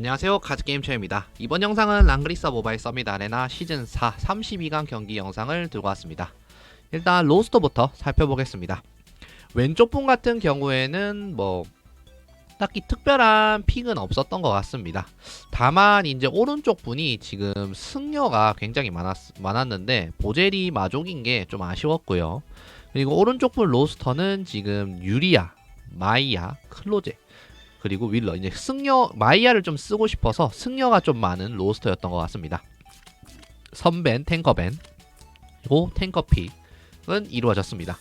안녕하세요. 카즈게임쇼입니다. 이번 영상은 랑그리사 모바일 서밋 아레나 시즌4 32강 경기 영상을 들고 왔습니다. 일단 로스터부터 살펴보겠습니다. 왼쪽 분 같은 경우에는 뭐 딱히 특별한 픽은 없었던 것 같습니다. 다만 이제 오른쪽 분이 지금 승려가 굉장히 많았, 많았는데 보젤이 마족인 게 좀 아쉬웠고요. 그리고 오른쪽 분 로스터는 지금 유리아 마이야 클로제 그리고 윌러. 이제 승려 마이야를 좀 쓰고 싶어서 승려가 좀 많은 로스터였던 것 같습니다. 선벤 탱커벤. 그리고 탱커픽은 이루어졌습니다.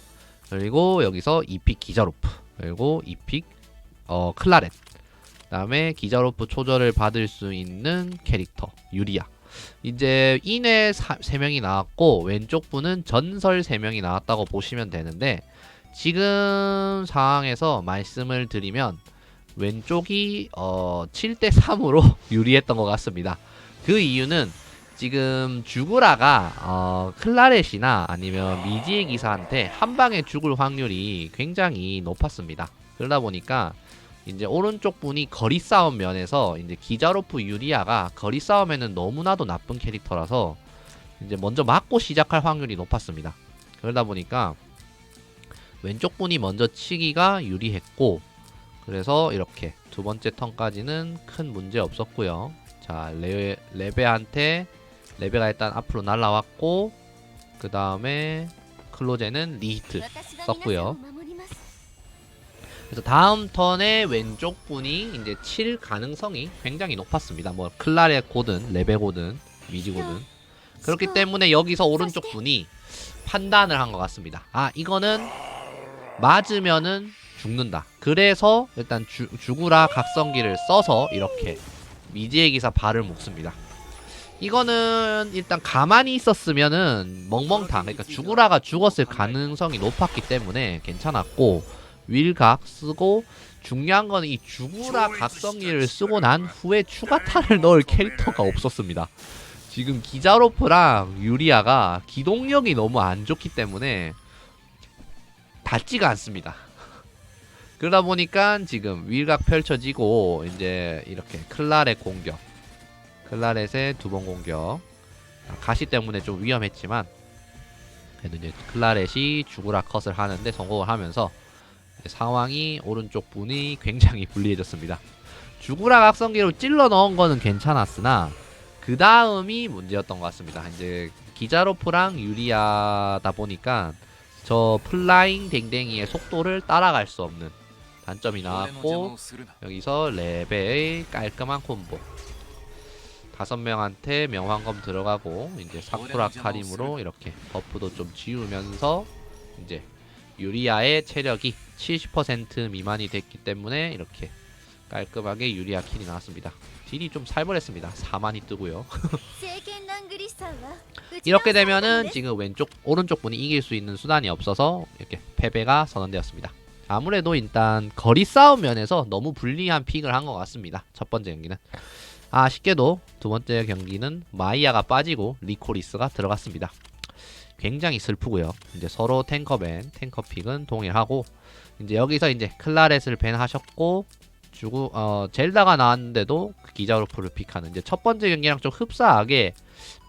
그리고 여기서 2픽 기자로프 그리고 2픽 어 클라렌. 그 다음에 기자로프 초절을 받을 수 있는 캐릭터 유리아. 이제 인회 3명이 나왔고 왼쪽 분은 전설 3명이 나왔다고 보시면 되는데 지금 상황에서 말씀을 드리면 왼쪽이 어 7대 3으로 유리했던 것 같습니다. 그 이유는 지금 주구라가 어 클라렛이나 아니면 미지의 기사한테 한 방에 죽을 확률이 굉장히 높았습니다. 그러다 보니까 이제 오른쪽 분이 거리 싸움 면에서 이제 기자로프 유리아가 거리 싸움에는 너무나도 나쁜 캐릭터라서 이제 먼저 맞고 시작할 확률이 높았습니다. 그러다 보니까 왼쪽 분이 먼저 치기가 유리했고 그래서 이렇게 두 번째 턴까지는 큰 문제 없었고요. 자 레, 레베한테 레베가 일단 앞으로 날라왔고 그 다음에 클로제는 리히트 썼고요. 그래서 다음 턴에 왼쪽 분이 이제 칠 가능성이 굉장히 높았습니다. 뭐 클라레 고든 레베 고든 미지 고든 그렇기 때문에 여기서 오른쪽 분이 판단을 한 것 같습니다. 아 이거는 맞으면은 죽는다. 그래서 일단 주, 죽으라 각성기를 써서 이렇게 미지의 기사 발을 묶습니다. 이거는 일단 가만히 있었으면은 멍멍탕 그러니까 죽으라가 죽었을 가능성이 높았기 때문에 괜찮았고 윌각 쓰고 중요한 거는 이 죽으라 각성기를 쓰고 난 후에 추가탄을 넣을 캐릭터가 없었습니다. 지금 기자로프랑 유리아가 기동력이 너무 안 좋기 때문에 닿지가 않습니다. 그러다 보니까 지금 윌각 펼쳐지고 이제 이렇게 클라렛 공격 클라렛의 두 번 공격 아, 가시 때문에 좀 위험했지만 그래도 이제 클라렛이 죽으라 컷을 하는데 성공을 하면서 상황이 오른쪽 분이 굉장히 불리해졌습니다. 죽으라 각성기로 찔러 넣은 거는 괜찮았으나 그 다음이 문제였던 것 같습니다. 이제 기자로프랑 유리아다 보니까 저 플라잉 댕댕이의 속도를 따라갈 수 없는 단점이 나왔고 여기서 레벨의 깔끔한 콤보 다섯 명한테 명황검 들어가고 이제 사쿠라 카림으로 이렇게 버프도 좀 지우면서 이제 유리아의 체력이 70% 미만이 됐기 때문에 이렇게 깔끔하게 유리아 킬이 나왔습니다. 딜이 좀 살벌했습니다. 4만이 뜨고요. 이렇게 되면은 지금 왼쪽 오른쪽 분이 이길 수 있는 수단이 없어서 이렇게 패배가 선언되었습니다. 아무래도 일단 거리 싸움 면에서 너무 불리한 픽을 한 것 같습니다. 첫 번째 경기는 아쉽게도 두 번째 경기는 마이야가 빠지고 리코리스가 들어갔습니다. 굉장히 슬프고요. 이제 서로 탱커 밴, 탱커 픽은 동일하고 이제 여기서 이제 클라렛을 밴 하셨고 주고 어 젤다가 나왔는데도 그 기자로프를 픽하는 이제 첫 번째 경기랑 좀 흡사하게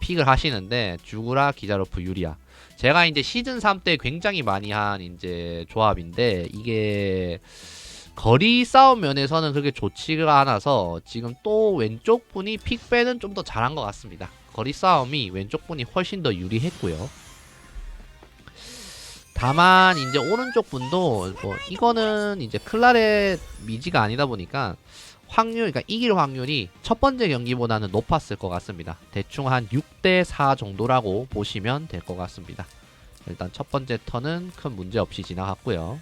픽을 하시는데 주구라 기자로프 유리아 제가 이제 시즌 3 때 굉장히 많이 한 이제 조합인데 이게 거리 싸움 면에서는 그렇게 좋지가 않아서 지금 또 왼쪽 분이 픽 빼는 좀 더 잘한 것 같습니다. 거리 싸움이 왼쪽 분이 훨씬 더 유리했고요. 다만 이제 오른쪽 분도 뭐 이거는 이제 클라렛 미지가 아니다 보니까 확률 그러니까 이길 확률이 첫 번째 경기보다는 높았을 것 같습니다. 대충 한 6대 4 정도라고 보시면 될 것 같습니다. 일단 첫 번째 턴은 큰 문제 없이 지나갔고요.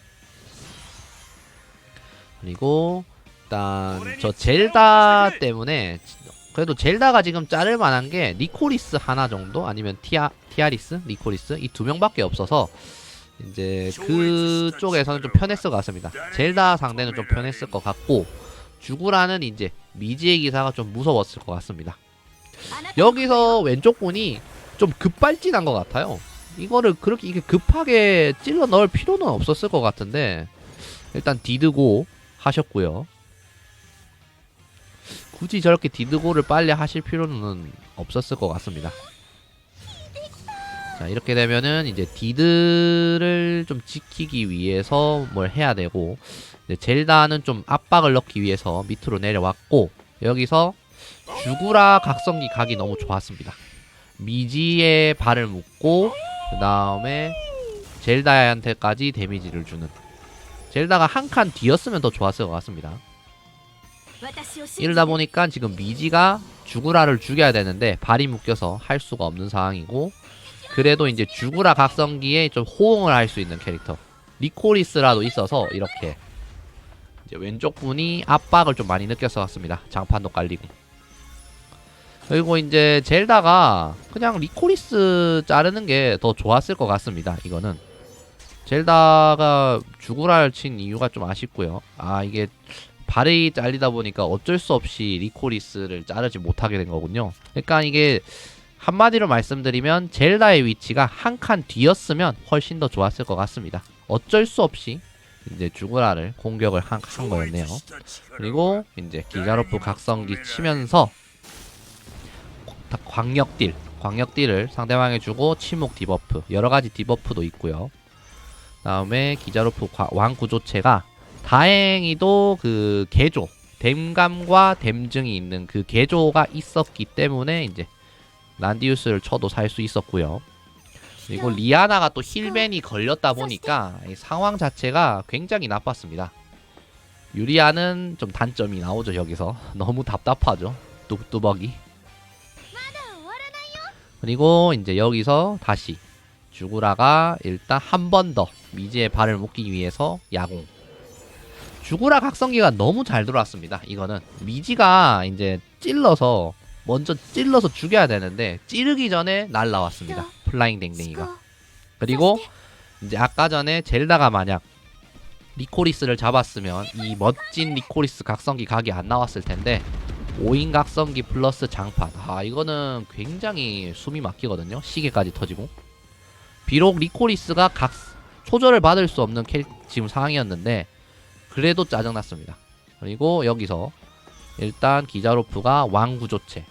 그리고 일단 저 젤다 때문에 그래도 젤다가 지금 자를 만한 게 니코리스 하나 정도 아니면 티아 티아리스, 니코리스 이 두 명밖에 없어서 이제 그쪽에서는 좀 편했을 것 같습니다. 젤다 상대는 좀 편했을 것 같고 주구라는 이제 미지의 기사가 좀 무서웠을 것 같습니다. 여기서 왼쪽 분이 좀 급발진한 것 같아요. 이거를 그렇게 이게 급하게 찔러 넣을 필요는 없었을 것 같은데 일단 디드고 하셨고요. 굳이 저렇게 디드고를 빨리 하실 필요는 없었을 것 같습니다. 자 이렇게 되면은 이제 디드를 좀 지키기 위해서 뭘 해야 되고 젤다는 좀 압박을 넣기 위해서 밑으로 내려왔고 여기서 주구라 각성기 각이 너무 좋았습니다. 미지에 발을 묶고 그 다음에 젤다한테까지 데미지를 주는 젤다가 한 칸 뒤였으면 더 좋았을 것 같습니다. 이러다 보니까 지금 미지가 주구라를 죽여야 되는데 발이 묶여서 할 수가 없는 상황이고 그래도 이제 주구라 각성기에 좀 호응을 할 수 있는 캐릭터 리코리스라도 있어서 이렇게 이제 왼쪽 분이 압박을 좀 많이 같습니다. 장판도 깔리고 그리고 이제 젤다가 그냥 리코리스 자르는 게 더 좋았을 것 같습니다. 이거는 젤다가 주구라를 친 이유가 좀 아쉽고요. 아 이게 발이 잘리다 보니까 어쩔 수 없이 리코리스를 자르지 못하게 된 거군요. 그러니까 이게 한마디로 말씀드리면 젤다의 위치가 한 칸 뒤였으면 훨씬 더 좋았을 것 같습니다. 어쩔 수 없이 이제 주구라를 공격을 한, 한 거였네요. 그리고 이제 기자로프 각성기 치면서 다- 광역딜, 광역딜을 상대방에 주고 침묵 디버프, 여러 가지 디버프도 있고요. 다음에 기자로프 과- 왕 구조체가 다행히도 그 개조, 댐감과 댐증이 있는 그 개조가 있었기 때문에 이제 란디우스를 쳐도 살 수 있었고요. 그리고 리아나가 또 힐벤이 걸렸다 보니까 이 상황 자체가 굉장히 나빴습니다. 유리아는 좀 단점이 나오죠 여기서. 너무 답답하죠 뚝뚜벅이. 그리고 이제 여기서 다시 주구라가 일단 한 번 더 미지의 발을 묶기 위해서 야공. 주구라 각성기가 너무 잘 들어왔습니다. 이거는 미지가 이제 찔러서 먼저 찔러서 죽여야 되는데 찌르기 전에 날라왔습니다. 플라잉 댕댕이가. 그리고 이제 아까 전에 젤다가 만약 리코리스를 잡았으면 이 멋진 리코리스 각성기 각이 안 나왔을 텐데 5인 각성기 플러스 장판. 아 이거는 굉장히 숨이 막히거든요. 시계까지 터지고. 비록 리코리스가 각 초절을 받을 수 없는 캐 지금 상황이었는데 그래도 짜증났습니다. 그리고 여기서 일단 기자로프가 왕구조체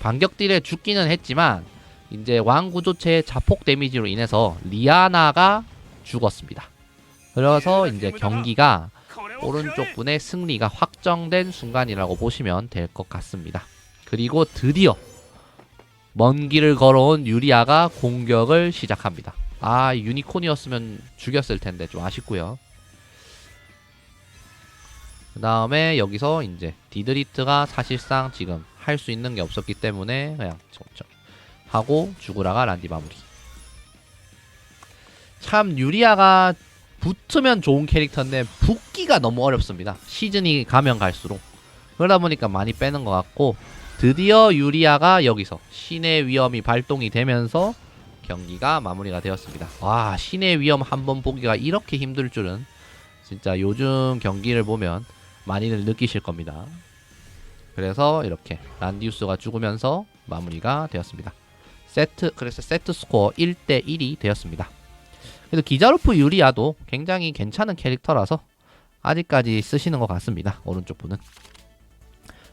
반격딜에 죽기는 했지만 이제 왕구조체의 자폭 데미지로 인해서 리아나가 죽었습니다 그래서 이제 경기가 오른쪽 분의 승리가 확정된 순간이라고 보시면 될 것 같습니다. 그리고 드디어 먼 길을 걸어온 유리아가 공격을 시작합니다. 아 유니콘이었으면 죽였을 텐데 좀 아쉽고요. 그 다음에 여기서 이제 디드리트가 사실상 지금 할 수 있는 게 없었기 때문에 그냥 점점 하고 주구라가 란디 마무리. 참 유리아가 붙으면 좋은 캐릭터인데 붙기가 너무 어렵습니다. 시즌이 가면 갈수록 그러다 보니까 많이 빼는 것 같고 드디어 유리아가 여기서 신의 위험이 발동이 되면서 경기가 마무리가 되었습니다. 와 신의 위험 한 번 보기가 이렇게 힘들 줄은 진짜 요즘 경기를 보면 많이들 느끼실 겁니다. 그래서 이렇게 란디우스가 죽으면서 마무리가 되었습니다. 세트 그래서 세트 스코어 1대 1이 되었습니다. 그래도 기자로프 유리아도 굉장히 괜찮은 캐릭터라서 아직까지 쓰시는 것 같습니다. 오른쪽 분은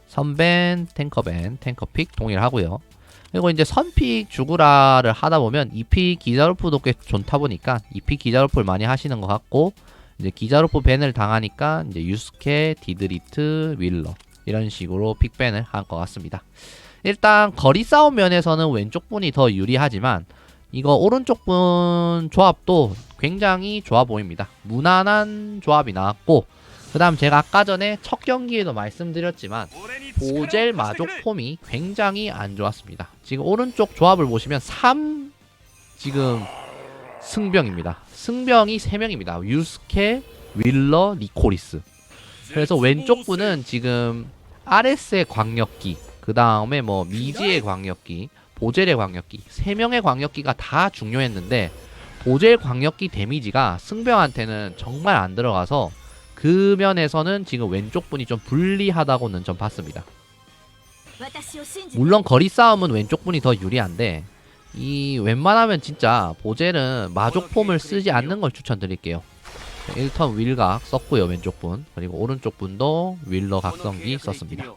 선벤, 탱커벤, 탱커픽 동일하고요. 그리고 이제 선픽 주구라를 하다 보면 2픽 기자로프도 꽤 좋다 보니까 2픽 기자로프를 많이 하시는 것 같고 이제 기자로프 벤을 당하니까 이제 유스케, 디드리트, 윌러 이런 식으로 픽벤을 한 것 같습니다. 일단 거리 싸움 면에서는 왼쪽 분이 더 유리하지만 이거 오른쪽 분 조합도 굉장히 좋아 보입니다. 무난한 조합이 나왔고 그 다음 제가 아까 전에 첫 경기에도 말씀드렸지만 보젤 마족 폼이 굉장히 안 좋았습니다. 지금 오른쪽 조합을 보시면 3 지금 승병입니다. 승병이 3명입니다. 유스케, 윌러, 니코리스. 그래서 왼쪽 분은 지금 RS의 광역기, 그 다음에 뭐 미지의 광역기, 보젤의 광역기, 3명의 광역기가 다 중요했는데 보젤 광역기 데미지가 승병한테는 정말 안 들어가서 그 면에서는 지금 왼쪽 분이 좀 불리하다고는 좀 봤습니다. 물론 거리 싸움은 왼쪽 분이 더 유리한데 이 웬만하면 진짜 보젤은 마족 폼을 쓰지 않는 걸 추천드릴게요. 1턴 윌각 썼고요 왼쪽 분. 그리고 오른쪽 분도 윌러 각성기 썼습니다.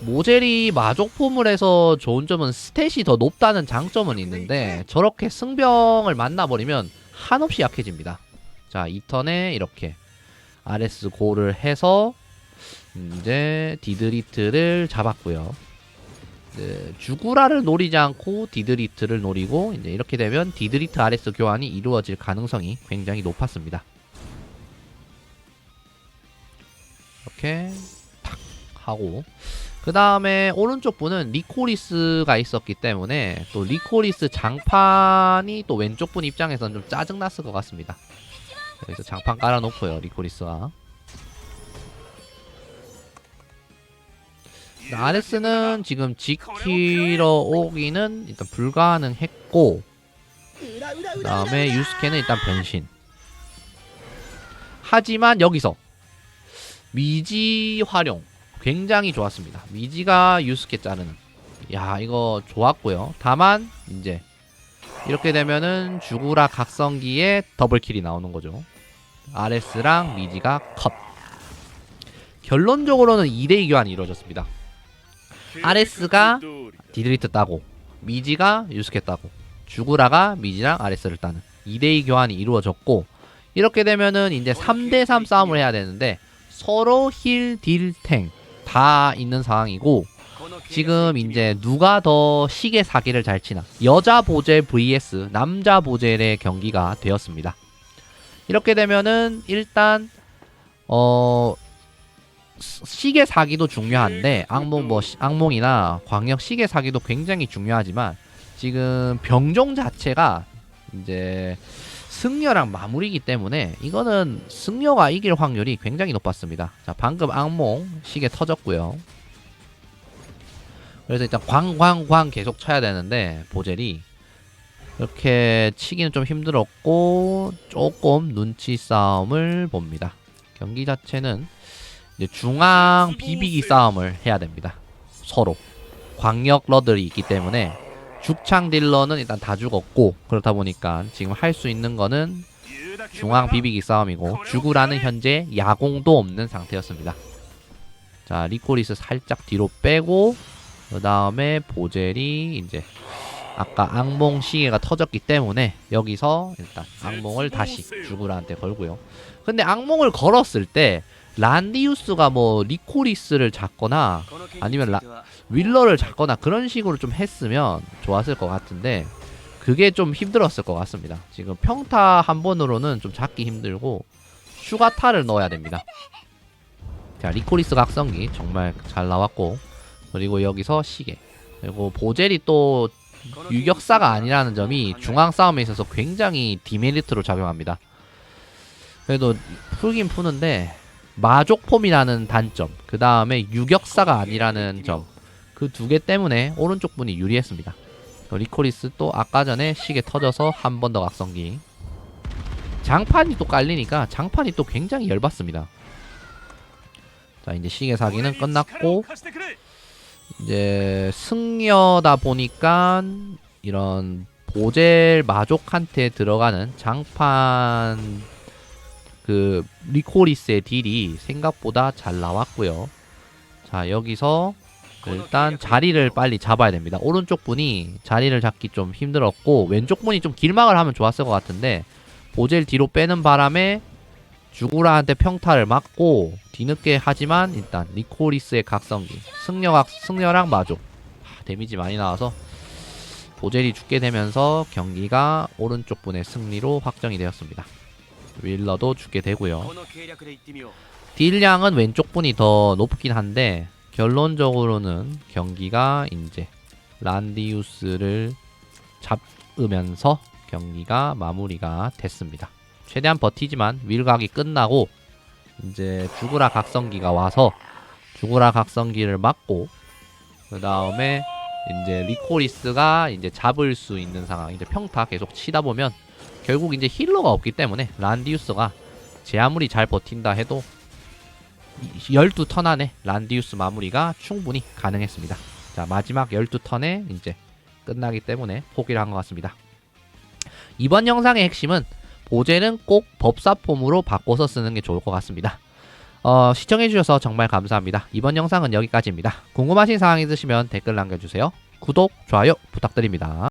모젤이 마족 포물에서 좋은 점은 스탯이 더 높다는 장점은 있는데 저렇게 승병을 만나버리면 한없이 약해집니다. 자 2턴에 이렇게 RS 고를 해서 이제 디드리트를 잡았고요. 네, 주구라를 노리지 않고 디드리트를 노리고 이제 이렇게 되면 디드리트 RS 교환이 이루어질 가능성이 굉장히 높았습니다. 이렇게 탁 하고 그 다음에 오른쪽 분은 리코리스가 있었기 때문에 또 리코리스 장판이 또 왼쪽 분 입장에서는 좀 짜증났을 것 같습니다. 그래서 장판 깔아놓고요 리코리스가 RS는 지금 지키러 오기는 일단 불가능했고 그 다음에 유스케는 일단 변신. 하지만 여기서 미지 활용 굉장히 좋았습니다. 미지가 유스케 자르는. 야 이거 좋았고요. 다만 이제 이렇게 되면은 주구라 각성기에 더블킬이 나오는 거죠. RS랑 미지가 컷. 결론적으로는 2대2 교환이 이루어졌습니다 아레스가 디드리트 따고 미지가 유스케 따고 주구라가 미지랑 아레스를 따는 2대2 교환이 이루어졌고 이렇게 되면은 이제 3대3 싸움을 해야 되는데 서로 힐, 딜, 탱 다 있는 상황이고 지금 이제 누가 더 시계 사기를 잘 치나 여자 보젤 vs 남자 보젤의 경기가 되었습니다. 이렇게 되면은 일단 어 시- 시계 사기도 중요한데 악몽 뭐 시- 악몽이나 광역 시계 사기도 굉장히 중요하지만 지금 병종 자체가 이제 승려랑 마무리이기 때문에 이거는 승려가 이길 확률이 굉장히 높았습니다. 자 방금 악몽 시계 터졌고요. 그래서 일단 광광광 계속 쳐야 되는데 보젤이 이렇게 치기는 좀 힘들었고 조금 눈치 싸움을 봅니다. 경기 자체는 이제 중앙 비비기 싸움을 해야 됩니다. 서로 광역 러들이 있기 때문에 죽창 딜러는 일단 다 죽었고 그렇다 보니까 지금 할 수 있는 거는 중앙 비비기 싸움이고 주구라는 현재 야공도 없는 상태였습니다. 자 리코리스 살짝 뒤로 빼고 그 다음에 보젤이 이제 아까 악몽 시계가 터졌기 때문에 여기서 일단 악몽을 다시 주구라한테 걸고요. 근데 악몽을 걸었을 때 란디우스가 뭐 리코리스를 잡거나 아니면 라, 윌러를 잡거나 그런 식으로 좀 했으면 좋았을 것 같은데 그게 좀 힘들었을 것 같습니다. 지금 평타 한 번으로는 좀 잡기 힘들고 슈가타를 넣어야 됩니다. 자 리코리스 각성기 정말 잘 나왔고 그리고 여기서 시계 그리고 보젤이 또 유격사가 아니라는 점이 중앙 싸움에 있어서 굉장히 디메리트로 작용합니다. 그래도 풀긴 푸는데 마족폼이라는 단점 그 다음에 유격사가 아니라는 점 그 두 개 때문에 오른쪽 분이 유리했습니다. 리코리스 또 아까 전에 시계 터져서 한 번 더 각성기 장판이 또 깔리니까 장판이 또 굉장히 열받습니다. 자 이제 시계 사기는 끝났고 이제 승려다 보니까 이런 보젤 마족한테 들어가는 장판 그 리코리스의 딜이 생각보다 잘 나왔고요. 자 여기서 일단 자리를 빨리 잡아야 됩니다. 오른쪽 분이 자리를 잡기 좀 힘들었고 왼쪽 분이 좀 길막을 하면 좋았을 것 같은데 보젤 뒤로 빼는 바람에 주구라한테 평타를 맞고 뒤늦게 하지만 일단 리코리스의 각성기 승려각 승려랑 마족 하, 데미지 많이 나와서 보젤이 죽게 되면서 경기가 오른쪽 분의 승리로 확정이 되었습니다. 윌러도 죽게 되고요. 딜량은 왼쪽 분이 더 높긴 한데 결론적으로는 경기가 이제 란디우스를 잡으면서 경기가 마무리가 됐습니다. 최대한 버티지만 윌각이 끝나고 이제 주구라 각성기가 와서 주구라 각성기를 맞고 그 다음에 이제 리코리스가 이제 잡을 수 있는 상황 이제 평타 계속 치다 보면 결국 이제 힐러가 없기 때문에 란디우스가 제 아무리 잘 버틴다 해도 12턴 안에 란디우스 마무리가 충분히 가능했습니다. 자, 마지막 12턴에 이제 끝나기 때문에 포기를 한 것 같습니다. 이번 영상의 핵심은 보젤은 꼭 법사 폼으로 바꿔서 쓰는 게 좋을 것 같습니다. 어, 시청해주셔서 정말 감사합니다. 이번 영상은 여기까지입니다. 궁금하신 사항 있으시면 댓글 남겨주세요. 구독, 좋아요 부탁드립니다.